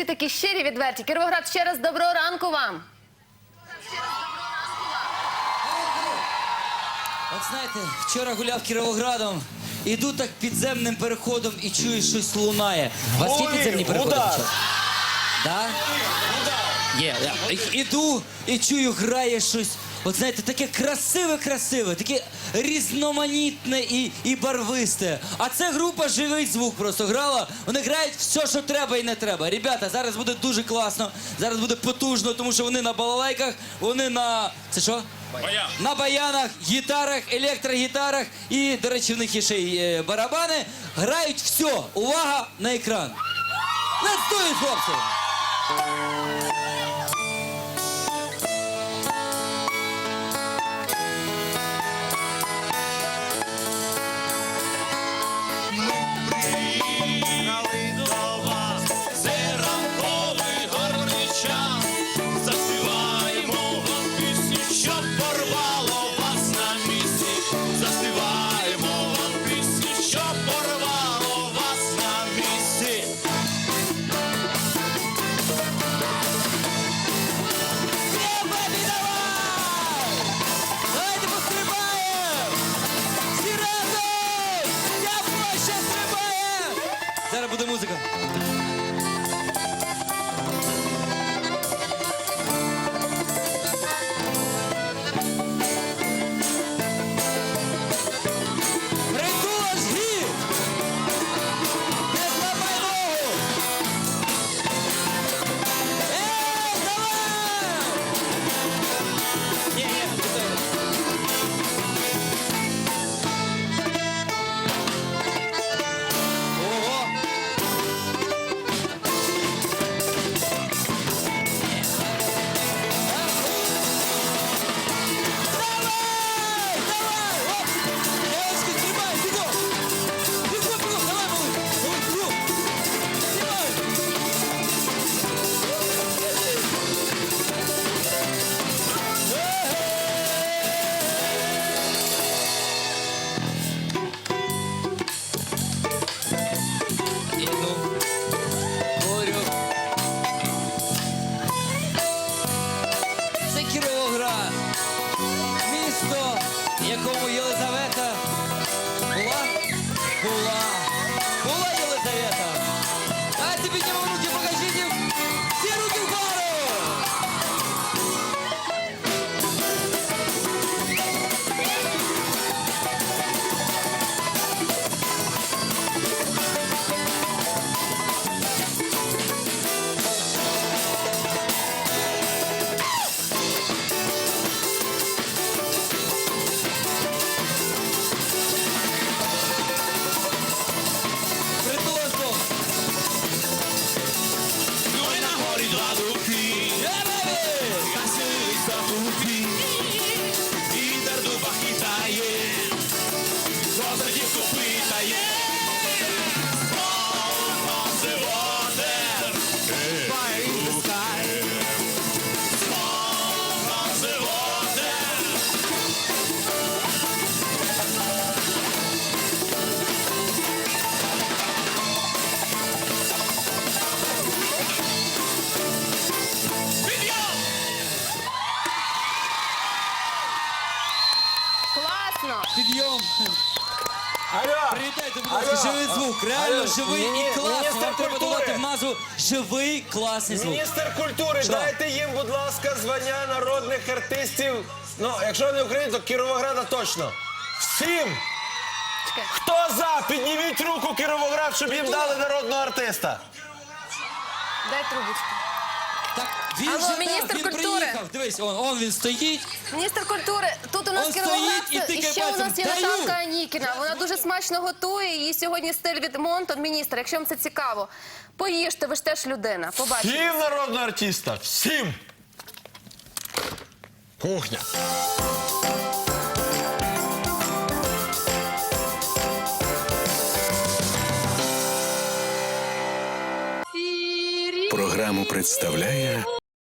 всі такі щирі, відверті. Кіровоград, ще раз доброго ранку вам. От знаєте, вчора гуляв Кіровоградом, іду так підземним переходом і чую, щось лунає. У вас є підземні переходи? удар. вчора? Да? Є. Я Іду і чую, грає щось. От знаєте, таке красиве-красиве, таке різноманітне і, і барвисте. А це група живий звук просто грала. Вони грають все, що треба і не треба. Ребята, зараз буде дуже класно, зараз буде потужно, тому що вони на балалайках, вони на. Це що? На баянах, гітарах, електрогітарах і, до речі, в них є ще й е, барабани. Грають все. Увага на екран. Let's do it, хлопці! Зараз Алло! Привітайте, будь ласка, Алло. живий звук. Реально Алло. живий і класний. міністр Вам треба культури. додати в назву живий класний звук. Міністр культури, дайте їм, будь ласка, звання народних артистів. Ну, якщо не України, то Кіровограда точно. Всім! Хто за? Підніміть руку Кіровоград, щоб їм дали народного артиста. Дай трубочку. Він Алло, же міністр він культури. приїхав. Дивись, он, он він стоїть. Міністр культури, тут у нас Он стоїть і і тикає ще у нас є Даю. Наталка Анікіна. Вона дуже смачно готує. Її сьогодні стиль від Монтон. Міністр, якщо вам це цікаво, поїжте, ви ж теж людина. Побачите. Всім народного артиста! Всім! Кухня. Програму представляє